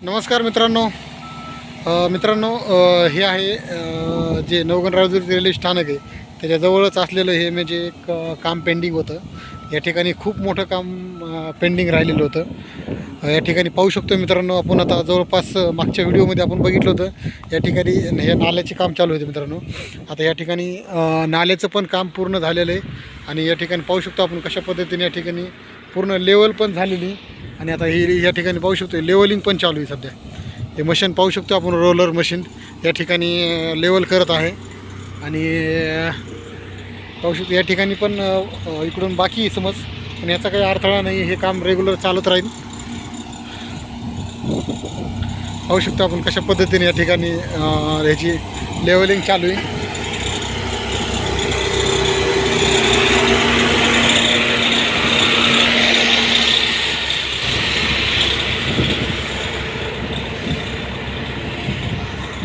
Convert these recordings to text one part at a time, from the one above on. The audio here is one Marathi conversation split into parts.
नमस्कार मित्रांनो. मित्रांनो हे आहे जे नवगण नवगणराजूर रेल्वे स्थानक आहे त्याच्याजवळच असलेलं हे म्हणजे एक काम पेंडिंग होतं. या ठिकाणी खूप मोठं काम पेंडिंग राहिलेलं होतं. या ठिकाणी पाहू शकतो मित्रांनो आपण आता जवळपास मागच्या व्हिडिओमध्ये आपण बघितलं होतं. या ठिकाणी हे नाल्याचे काम चालू होते मित्रांनो. आता या ठिकाणी नाल्याचं पण काम पूर्ण झालेलं आहे. आणि या ठिकाणी पाहू शकतो आपण कशा पद्धतीने या ठिकाणी पूर्ण लेवल पण झालेली आणि आता ही या ठिकाणी पाहू शकतो लेवलिंग पण चालू आहे सध्या. हे मशीन पाहू शकतो आपण रोलर मशीन या ठिकाणी लेवल करत आहे. आणि पाहू शकतो या ठिकाणी पण इकडून बाकी आहे समज. पण याचा काही अडथळा नाही हे काम रेग्युलर चालत राहील. पाहू शकतो आपण कशा पद्धतीने या ठिकाणी ह्याची लेवलिंग चालू आहे.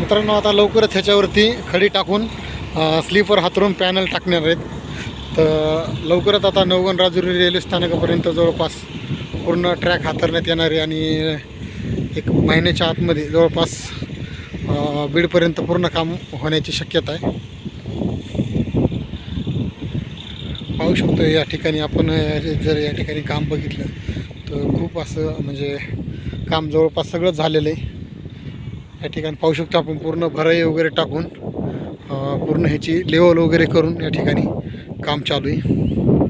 मित्रांनो आता लवकरच ह्याच्यावरती खडी टाकून स्लीपर हातरून पॅनल टाकणार आहेत. तर लवकरच आता नवगण राजुरी रेल्वे स्थानकापर्यंत जवळपास पूर्ण ट्रॅक हातरण्यात येणार आहे आणि एक महिन्याच्या आतमध्ये जवळपास बीडपर्यंत पूर्ण काम होण्याची शक्यता आहे. पाहू शकतो या ठिकाणी आपण जर या ठिकाणी काम बघितलं तर खूप असं म्हणजे काम जवळपास सगळंच झालेलं आहे. या ठिकाणी पाहू शकतो आपण पूर्ण भराई वगैरे टाकून पूर्ण ह्याची लेवल वगैरे करून या ठिकाणी काम चालू आहे.